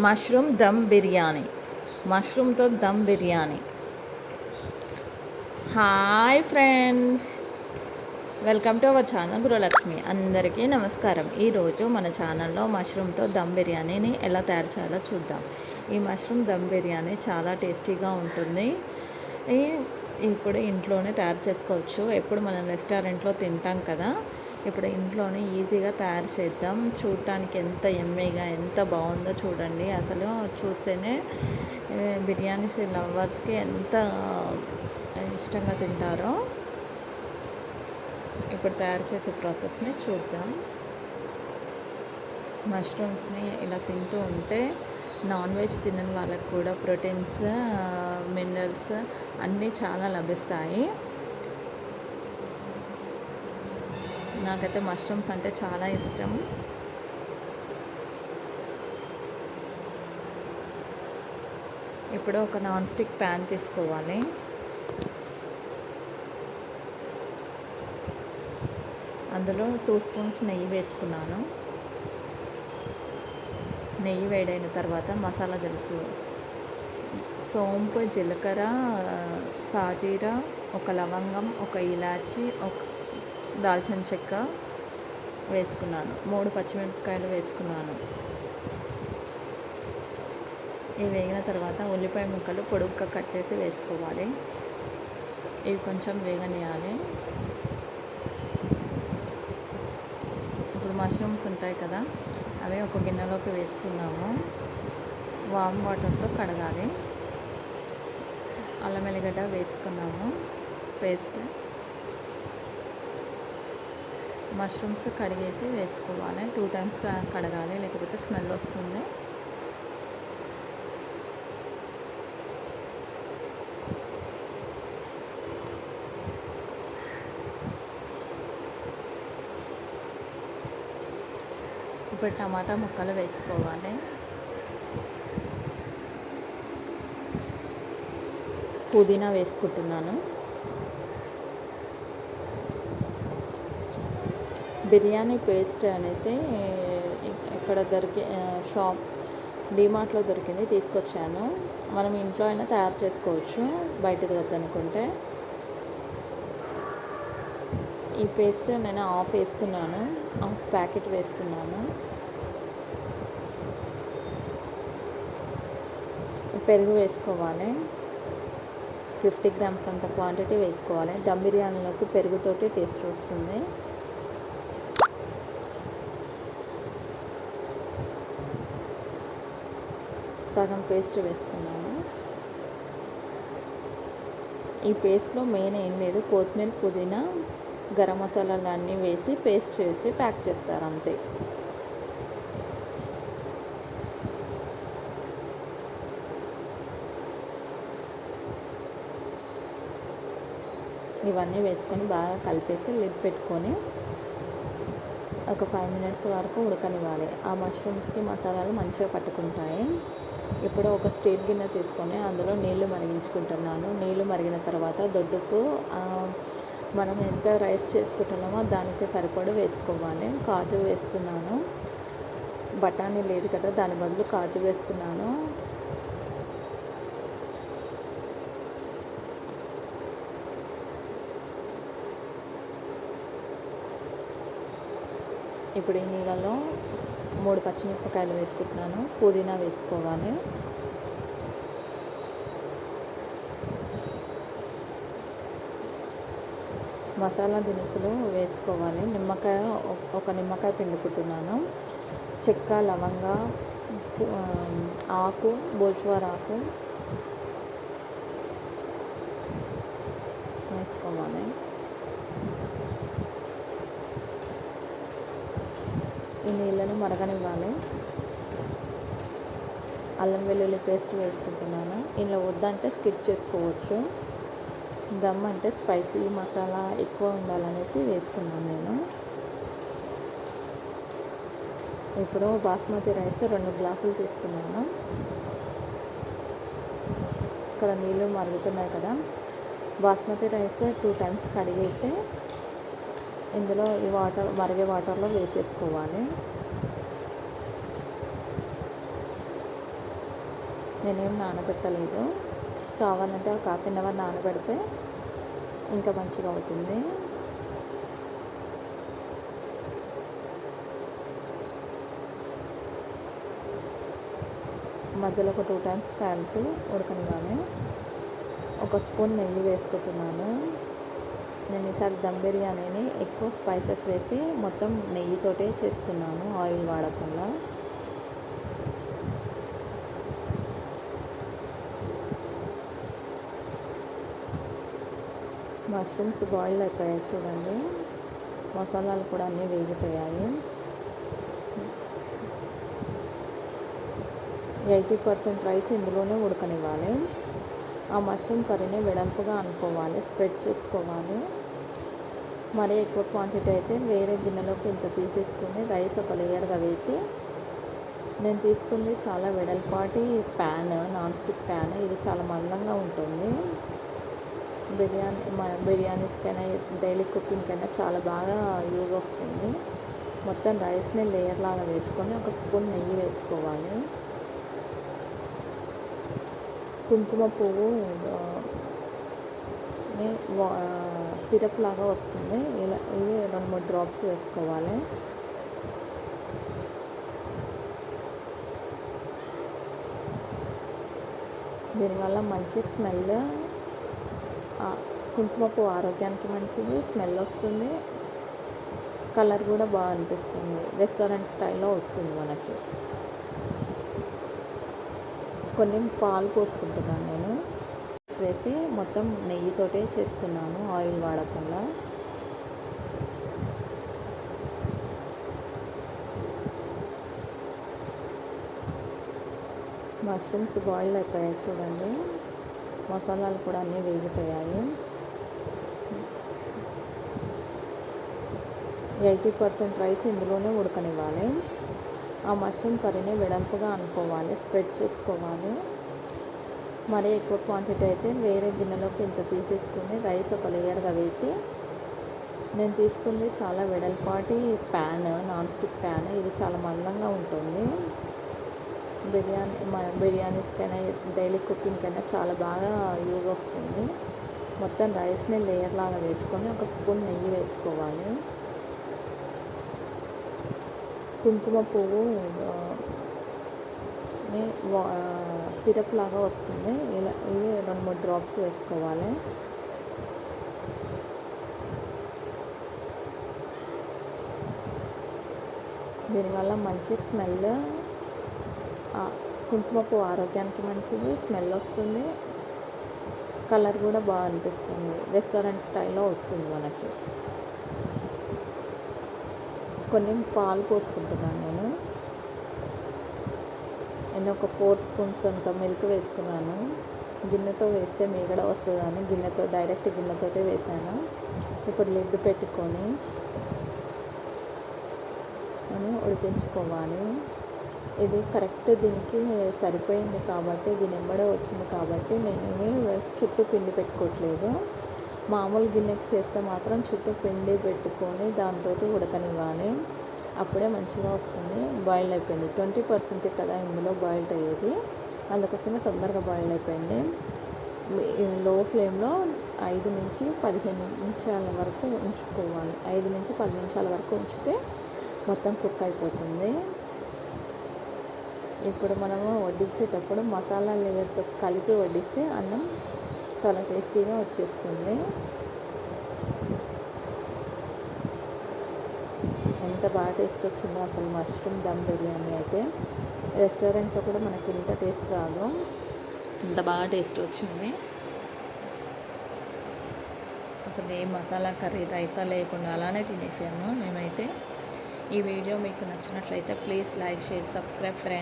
Mushroom dum biryani. మష్రూమ్తో dum biryani. Hi friends. Welcome to our channel Gruhalakshmi అందరికీ నమస్కారం. ఈరోజు మన ఛానల్లో మష్రూమ్తో దమ్ బిర్యానీని ఎలా తయారు చేయాలో చూద్దాం. ఈ మష్రూమ్ దమ్ బిర్యానీ చాలా టేస్టీగా ఉంటుంది. ఇప్పుడు ఇంట్లోనే తయారు చేసుకోవచ్చు. ఎప్పుడు మనం రెస్టారెంట్లో తింటాం కదా ఇప్పుడు ఇంట్లోనే ఈజీగా తయారు చేద్దాం. చూడటానికి ఎంత ఎమ్మీగా ఎంత బాగుందో చూడండి. అసలు చూస్తేనే బిర్యానీస్ లవర్స్కి ఎంత ఇష్టంగా తింటారో ఇప్పుడు తయారు చేసే ప్రాసెస్ని చూద్దాం. మష్రూమ్స్ని ఇలా తింటూ ఉంటే నాన్ వెజ్ తినని వాళ్ళకు కూడా ప్రోటీన్స్ మినరల్స్ అన్నీ చాలా లభిస్తాయి. నాకైతే మష్రూమ్స్ అంటే చాలా ఇష్టం. ఇప్పుడు ఒక నాన్ స్టిక్ ప్యాన్ తీసుకోవాలి. అందులో టూ స్పూన్స్ నెయ్యి వేసుకున్నాను. నెయ్యి వేడైన తర్వాత మసాలా తెలుసు సోంపు జీలకర్ర సాజీర ఒక లవంగం ఒక ఇలాచి ఒక దాల్చిన చెక్క వేసుకున్నాను. మూడు పచ్చిమిరపకాయలు వేసుకున్నాను. ఇవి వేగిన తర్వాత ఉల్లిపాయ ముక్కలు పొడుగ్గా కట్ చేసి వేసుకోవాలి. ఇవి కొంచెం వేగనియాలి ఇప్పుడు మష్రూమ్స్ ఉంటాయి కదా అవి ఒక గిన్నెలోకి వేసుకున్నాము వామ్ వాటర్తో కడగాలి. అల్లం ఎల్లిగడ్డ వేసుకున్నాము. పేస్ట్ మష్రూమ్స్ కడిగేసి వేసుకోవాలి. టూ టైమ్స్ కడగాలి లేకపోతే స్మెల్ వస్తుంది. ఇప్పుడు టమాటా ముక్కలు వేసుకోవాలి. పుదీనా వేసుకుంటున్నాను. బిర్యానీ పేస్ట్ అనేసి ఇక్కడ దొరికి షాప్ డిమార్ట్లో దొరికింది తీసుకొచ్చాను. మనం ఇంట్లో అయినా తయారు చేసుకోవచ్చు బయటకు వద్దనుకుంటే. ఈ పేస్ట్ నేను ఆఫ్ వేస్తున్నాను ఆఫ్ ప్యాకెట్ వేస్తున్నాను. పెరుగు వేసుకోవాలి. ఫిఫ్టీ గ్రామ్స్ అంత క్వాంటిటీ వేసుకోవాలి. దమ్ బిర్యానీలోకి పెరుగుతోటి టేస్ట్ వస్తుంది. సగం పేస్ట్ వేస్తున్నాను. ఈ పేస్ట్లో మెయిన్ ఏం లేదు కొత్తిమీర పుదీనా గరం మసాలాలు అన్నీ వేసి పేస్ట్ చేసి ప్యాక్ చేస్తారు అంతే. ఇవన్నీ వేసుకొని బాగా కలిపేసి లిడ్ పెట్టుకొని ఒక ఫైవ్ మినిట్స్ వరకు ఉడకనివ్వాలి. ఆ మష్రూమ్స్కి మసాలాలు మంచిగా పట్టుకుంటాయి. ఇప్పుడు ఒక స్టీల్ గిన్నె తీసుకొని అందులో నీళ్ళు మరిగించుకుంటున్నాను. నీళ్ళు మరిగిన తర్వాత దొడ్డుకు మనం ఎంత రైస్ చేసుకుంటున్నామో దానికి సరిపడా వేసుకోవాలి. కాజు వేస్తున్నాను. బఠానీ లేదు కదా దాని బదులు కాజు వేస్తున్నాను. ఇప్పుడు ఈ నీళ్ళలో మూడు పచ్చిమిరపకాయలు వేసుకుంటున్నాను. పుదీనా వేసుకోవాలి. మసాలా దినుసులు వేసుకోవాలి. నిమ్మకాయ ఒక- నిమ్మకాయ పిండుకుంటున్నాను. చెక్క లవంగ ఆకు బోజ్వార్ ఆకు వేసుకోవాలి. ఈ నీళ్ళను మరగనివ్వాలి. అల్లం వెల్లుల్లి పేస్ట్ వేసుకుంటున్నాను. ఇందులో వద్దంటే స్కిప్ చేసుకోవచ్చు. దమ్ అంటే స్పైసీ మసాలా ఎక్కువ ఉండాలనేసి వేసుకున్నాను నేను. ఇప్పుడు బాస్మతి రైస్ రెండు గ్లాసులు తీసుకున్నాను. ఇక్కడ నీళ్ళు మరుగుతున్నాయి కదా. బాస్మతి రైస్ టూ టైమ్స్ కడిగేసి ఇందులో ఈ వాటర్ మరిగే వాటర్లో వేసేసుకోవాలి. నేనేం నానబెట్టలేదు. కావాలంటే ఒక హాఫ్ అన్ అవర్ నానబెడితే ఇంకా మంచిగా అవుతుంది. మధ్యలో ఒక టూ టైమ్స్ కలిపి ఉడకనివ్వాలి. ఒక స్పూన్ నెయ్యి వేసుకుంటున్నాను. నేను ఈసారి దమ్ బిర్యానీని ఎక్కువ స్పైసెస్ వేసి మొత్తం నెయ్యితోటే చేస్తున్నాను ఆయిల్ వాడకుండా. మష్రూమ్స్ బాయిల్ అయిపోయాయి చూడండి. మసాలాలు కూడా అన్నీ వేగిపోయాయి. ఎయిటీ పర్సెంట్ రైస్ ఇందులోనే ఉడకనివ్వాలి. ఆ మష్రూమ్ కర్రీని వెడల్పుగా అనుకోవాలి స్ప్రెడ్ చేసుకోవాలి. మరీ ఎక్కువ క్వాంటిటీ అయితే వేరే గిన్నెలోకి ఇంత తీసేసుకుని రైస్ ఒక లేయర్గా వేసి నేను తీసుకుంది చాలా వెడల్పాటి ప్యాన్ నాన్ స్టిక్ ప్యాన్ ఇది చాలా మందంగా ఉంటుంది. బిర్యానీ బిర్యానీస్కైనా డైలీ కుకింగ్కైనా చాలా బాగా యూజ్ వస్తుంది. మొత్తం రైస్ని లేయర్ లాగా వేసుకొని ఒక స్పూన్ నెయ్యి వేసుకోవాలి. కుంకుమ పువ్వు సిరప్ లాగా వస్తుంది. ఇలా ఇవి రెండు మూడు డ్రాప్స్ వేసుకోవాలి. దీనివల్ల మంచి స్మెల్ కుంకుమపు ఆరోగ్యానికి మంచిది స్మెల్ వస్తుంది. కలర్ కూడా బాగా అనిపిస్తుంది. రెస్టారెంట్ స్టైల్లో వస్తుంది మనకి. కొన్ని పాలు పోసుకుంటున్నాను నేను. వేసి మొత్తం నెయ్యితోటే చేస్తున్నాను ఆయిల్ వాడకుండా. మష్రూమ్స్ బాయిల్ అయిపోయాయి చూడండి. మసాలాలు కూడా అన్నీ వేగిపోయాయి. ఎయిటీ పర్సెంట్ రైస్ ఇందులోనే ఉడకనివ్వాలి. ఆ మష్రూమ్ కర్రీని వెడల్పుగా అనుకోవాలి స్ప్రెడ్ చేసుకోవాలి. మరీ ఎక్కువ క్వాంటిటీ అయితే వేరే గిన్నెలోకి ఇంత తీసేసుకుని రైస్ ఒక లేయర్గా వేసి నేను తీసుకుంది చాలా వెడల్పాటి ప్యాన్ నాన్ స్టిక్ ప్యాన్ ఇది చాలా మందంగా ఉంటుంది. బిర్యానీ బిర్యానీస్కైనా డైలీ కుకింగ్కైనా చాలా బాగా యూజ్ వస్తుంది. మొత్తం రైస్ని లేయర్ లాగా వేసుకొని ఒక స్పూన్ నెయ్యి వేసుకోవాలి. కుంకుమ పువ్వు సిరప్ లాగా వస్తుంది. ఇలా ఇవి రెండు మూడు డ్రాప్స్ వేసుకోవాలి. దీనివల్ల మంచి స్మెల్ కుంకుమపు ఆరోగ్యానికి మంచిది స్మెల్ వస్తుంది. కలర్ కూడా బాగా అనిపిస్తుంది. రెస్టారెంట్ స్టైల్లో వస్తుంది మనకి. కొన్ని పాలు పోసుకుంటున్నాను నేను. నేను ఒక ఫోర్ స్పూన్స్ అంత మిల్క్ వేసుకున్నాను. గిన్నెతో వేస్తే మీగడ వస్తుందని గిన్నెతో డైరెక్ట్ గిన్నెతోటే వేసాను. ఇప్పుడు లిడ్ పెట్టుకొని అని ఉడికించుకోవాలి. ఇది కరెక్ట్ దీనికి సరిపోయింది కాబట్టి దీని ఎంబడే వచ్చింది కాబట్టి నేనేమి చుట్టూ పిండి పెట్టుకోవట్లేదు. మామూలు గిన్నెకి చేస్తే మాత్రం చుట్టూ పిండి పెట్టుకొని దాంతో ఉడకనివ్వాలి. అప్పుడే మంచిగా వస్తుంది. బాయిల్ అయిపోయింది. ట్వంటీ పర్సెంట్ కదా ఇందులో బాయిల్డ్ అయ్యేది. అందుకోసమే తొందరగా బాయిల్ అయిపోయింది. లో ఫ్లేమ్లో ఐదు నుంచి పదిహేను నిమిషాల వరకు ఉంచుకోవాలి. ఐదు నుంచి పది నిమిషాల వరకు ఉంచితే మొత్తం కుక్ అయిపోతుంది. ఇప్పుడు మనము వడ్డించేటప్పుడు మసాలా లేయర్తో కలిపి వడ్డిస్తే అన్నం చాలా టేస్టీగా వచ్చేస్తుంది ఎంత బాగా టేస్ట్ వచ్చిందో అసలు మష్రూమ్ దమ్ బిర్యానీ అయితే. రెస్టారెంట్లో కూడా మనకి ఇంత టేస్ట్ రాదు. ఇంత బాగా టేస్ట్ వచ్చింది. అసలు ఏ మసాలా కర్రీ రైతా లేకుండా అలానే తినేసాము మేమైతే. ఈ వీడియో మీకు నచ్చినట్లయితే please like share subscribe friend